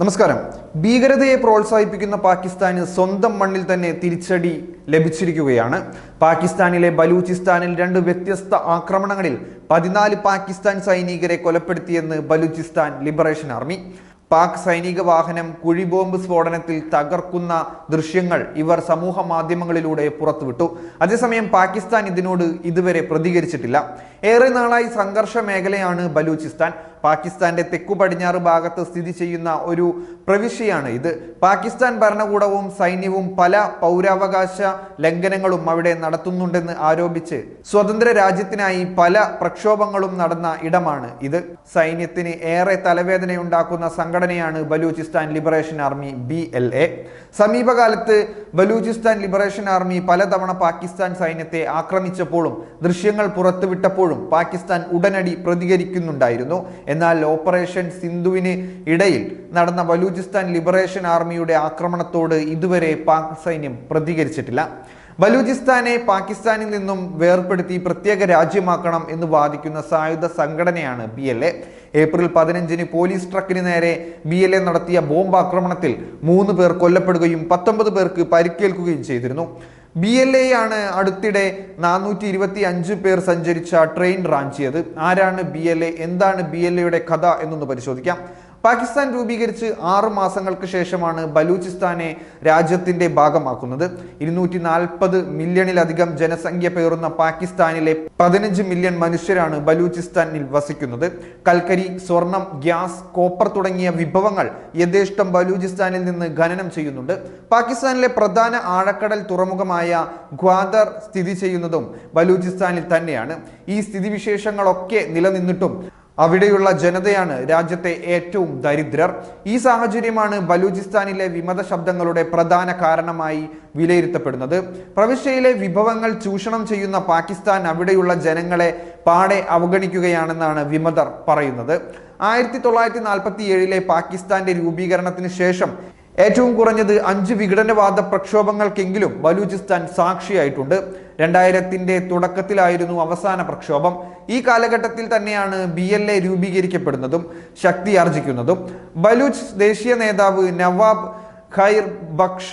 നമസ്കാരം. ഭീകരതയെ പ്രോത്സാഹിപ്പിക്കുന്ന പാകിസ്ഥാന് സ്വന്തം മണ്ണിൽ തന്നെ തിരിച്ചടി ലഭിച്ചിരിക്കുകയാണ്. പാകിസ്ഥാനിലെ ബലൂചിസ്ഥാനിൽ രണ്ട് വ്യത്യസ്ത ആക്രമണങ്ങളിൽ പതിനാല് പാകിസ്ഥാൻ സൈനികരെ കൊലപ്പെടുത്തിയെന്ന് ബലൂചിസ്ഥാൻ ലിബറേഷൻ ആർമി. പാക് സൈനിക വാഹനം കുഴിബോംബ് സ്ഫോടനത്തിൽ തകർക്കുന്ന ദൃശ്യങ്ങൾ ഇവർ സമൂഹ മാധ്യമങ്ങളിലൂടെ പുറത്തുവിട്ടു. അതേസമയം പാകിസ്ഥാൻ ഇതിനോട് ഇതുവരെ പ്രതികരിച്ചിട്ടില്ല. ഏറെ നാളായി സംഘർഷ മേഖലയാണ് ബലൂചിസ്ഥാൻ. പാകിസ്ഥാന്റെ തെക്കു പടിഞ്ഞാറ് ഭാഗത്ത് സ്ഥിതി ചെയ്യുന്ന ഒരു പ്രവിശ്യയാണ് ഇത്. പാകിസ്ഥാൻ ഭരണകൂടവും സൈന്യവും പല പൗരാവകാശ ലംഘനങ്ങളും അവിടെ നടത്തുന്നുണ്ടെന്ന് ആരോപിച്ച് സ്വതന്ത്ര രാജ്യത്തിനായി പല പ്രക്ഷോഭങ്ങളും നടന്ന ഇടമാണ് ഇത്. സൈന്യത്തിന് ഏറെ തലവേദനയുണ്ടാക്കുന്ന സംഘടനയാണ് Balochistan liberation army B L A. സമീപകാലത്ത് ബലൂചിസ്ഥാൻ ലിബറേഷൻ ആർമി പലതവണ പാകിസ്ഥാൻ സൈന്യത്തെ ആക്രമിച്ചപ്പോഴും ദൃശ്യങ്ങൾ പുറത്തുവിട്ടപ്പോഴും പാകിസ്ഥാൻ ഉടനടി പ്രതികരിക്കുന്നുണ്ടായിരുന്നു. എന്നാൽ ഓപ്പറേഷൻ സിന്ധുവിന് ഇടയിൽ നടന്ന ബലൂചിസ്ഥാൻ ലിബറേഷൻ ആർമിയുടെ ആക്രമണത്തോട് ഇതുവരെ പാക് സൈന്യം പ്രതികരിച്ചിട്ടില്ല. ബലൂചിസ്ഥാനെ പാകിസ്ഥാനിൽ നിന്നും വേർപെടുത്തി പ്രത്യേക രാജ്യമാക്കണം എന്ന് വാദിക്കുന്ന സായുധ സംഘടനയാണ് ബി എൽ എ. ഏപ്രിൽ പതിനഞ്ചിന് പോലീസ് ട്രക്കിന് നേരെ ബി എൽ എ നടത്തിയ ബോംബ് ആക്രമണത്തിൽ മൂന്ന് പേർ കൊല്ലപ്പെടുകയും പത്തൊമ്പത് പേർക്ക് പരിക്കേൽക്കുകയും ചെയ്തിരുന്നു. ബി എൽ എ ആണ് അടുത്തിടെ നാനൂറ്റി ഇരുപത്തി അഞ്ച് പേർ സഞ്ചരിച്ച ട്രെയിൻ റാഞ്ചിയത്. ആരാണ് ബി എൽ എ എന്താണ് ബി എൽ എയുടെ കഥ എന്നൊന്ന് പരിശോധിക്കാം. പാകിസ്ഥാൻ രൂപീകരിച്ച് ആറ് മാസങ്ങൾക്ക് ശേഷമാണ് ബലൂചിസ്ഥാനെ രാജ്യത്തിന്റെ ഭാഗമാക്കുന്നത്. ഇരുന്നൂറ്റി നാൽപ്പത് മില്യണിലധികം ജനസംഖ്യ പേറുന്ന പാകിസ്ഥാനിലെ പതിനഞ്ച് മില്യൺ മനുഷ്യരാണ് ബലൂചിസ്ഥാനിൽ വസിക്കുന്നത്. കൽക്കരി സ്വർണം ഗ്യാസ് കോപ്പർ തുടങ്ങിയ വിഭവങ്ങൾ യഥേഷ്ടം ബലൂചിസ്ഥാനിൽ നിന്ന് ഖനനം ചെയ്യുന്നുണ്ട്. പാകിസ്ഥാനിലെ പ്രധാന ആഴക്കടൽ തുറമുഖമായ ഗ്വാദർ സ്ഥിതി ചെയ്യുന്നതും ബലൂചിസ്ഥാനിൽ തന്നെയാണ്. ഈ സ്ഥിതിവിശേഷങ്ങളൊക്കെ നിലനിന്നിട്ടും അവിടെയുള്ള ജനതയാണ് രാജ്യത്തെ ഏറ്റവും ദരിദ്രർ. ഈ സാഹചര്യമാണ് ബലൂചിസ്ഥാനിലെ വിമത ശബ്ദങ്ങളുടെ പ്രധാന കാരണമായി വിലയിരുത്തപ്പെടുന്നത്. പ്രവിശ്യയിലെ വിഭവങ്ങൾ ചൂഷണം ചെയ്യുന്ന പാകിസ്ഥാൻ അവിടെയുള്ള ജനങ്ങളെ പാടെ അവഗണിക്കുകയാണെന്നാണ് വിമതർ പറയുന്നത്. ആയിരത്തി തൊള്ളായിരത്തി നാൽപ്പത്തി ഏഴിലെ പാകിസ്ഥാന്റെ രൂപീകരണത്തിന് ശേഷം ഏറ്റവും കുറഞ്ഞത് അഞ്ച് വിഘടനവാദ പ്രക്ഷോഭങ്ങൾക്കെങ്കിലും ബലൂചിസ്ഥാൻ സാക്ഷിയായിട്ടുണ്ട്. രണ്ടായിരത്തിന്റെ തുടക്കത്തിലായിരുന്നു അവസാന പ്രക്ഷോഭം. ഈ കാലഘട്ടത്തിൽ തന്നെയാണ് ബി എൽ എ രൂപീകരിക്കപ്പെടുന്നതും ശക്തിയാർജിക്കുന്നതും ബലൂച്ച് ദേശീയ നേതാവ് നവാബ് ഖൈർ ബക്ഷ്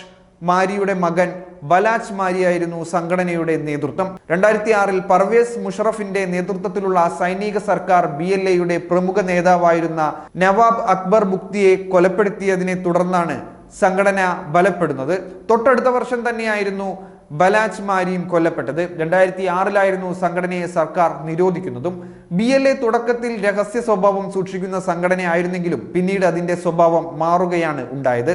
മാരിയുടെ മകൻ ബലാച്ച് മാരിയായിരുന്നു സംഘടനയുടെ നേതൃത്വം. രണ്ടായിരത്തി ആറിൽ പർവേസ് മുഷറഫിന്റെ നേതൃത്വത്തിലുള്ള സൈനിക സർക്കാർ ബി എൽ എയുടെ പ്രമുഖ നേതാവായിരുന്ന നവാബ് അക്ബർ ബുക്തിയെ കൊലപ്പെടുത്തിയതിനെ തുടർന്നാണ് സംഘടന ബലപ്പെടുന്നത്. തൊട്ടടുത്ത വർഷം തന്നെയായിരുന്നു ബലാച്ച് മാരിയും കൊല്ലപ്പെട്ടത്. രണ്ടായിരത്തി ആറിലായിരുന്നു സംഘടനയെ സർക്കാർ നിരോധിക്കുന്നതും. ബി എൽ എ തുടക്കത്തിൽ രഹസ്യ സ്വഭാവം സൂക്ഷിക്കുന്ന സംഘടനയായിരുന്നെങ്കിലും പിന്നീട് അതിന്റെ സ്വഭാവം മാറുകയാണ് ഉണ്ടായത്.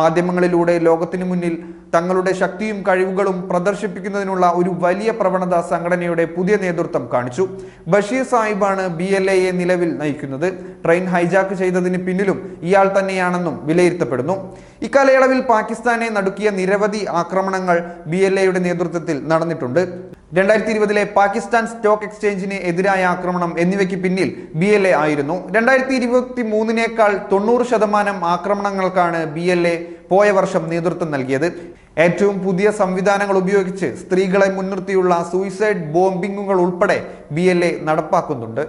മാധ്യമങ്ങളിലൂടെ ലോകത്തിന് മുന്നിൽ തങ്ങളുടെ ശക്തിയും കഴിവുകളും പ്രദർശിപ്പിക്കുന്നതിനുള്ള ഒരു വലിയ പ്രവണത സംഘടനയുടെ പുതിയ നേതൃത്വം കാണിച്ചു. ബഷീർ സാഹിബാണ് ബി എൽ നിലവിൽ നയിക്കുന്നത്. ട്രെയിൻ ഹൈജാക്ക് ചെയ്തതിന് പിന്നിലും ഇയാൾ തന്നെയാണെന്നും വിലയിരുത്തപ്പെടുന്നു. ഇക്കാലയളവിൽ പാകിസ്ഥാനെ നടുക്കിയ നിരവധി ആക്രമണങ്ങൾ ബി എൽ എയുടെ നേതൃത്വത്തിൽ നടന്നിട്ടുണ്ട്. രണ്ടായിരത്തി ഇരുപതിലെ പാകിസ്ഥാൻ സ്റ്റോക്ക് എക്സ്ചേഞ്ചിന് എതിരായ ആക്രമണം എന്നിവയ്ക്ക് പിന്നിൽ ബി എൽ എ ആയിരുന്നു. രണ്ടായിരത്തി ഇരുപത്തി മൂന്നിനേക്കാൾ തൊണ്ണൂറ് ശതമാനം ആക്രമണങ്ങൾക്കാണ് ബി എൽ എ പോയ വർഷം നേതൃത്വം നൽകിയത്. ഏറ്റവും പുതിയ സംവിധാനങ്ങൾ ഉപയോഗിച്ച് സ്ത്രീകളെ മുൻനിർത്തിയുള്ള സൂയിസൈഡ് ബോംബിങ്ങുകൾ ഉൾപ്പെടെ ബി നടപ്പാക്കുന്നുണ്ട്.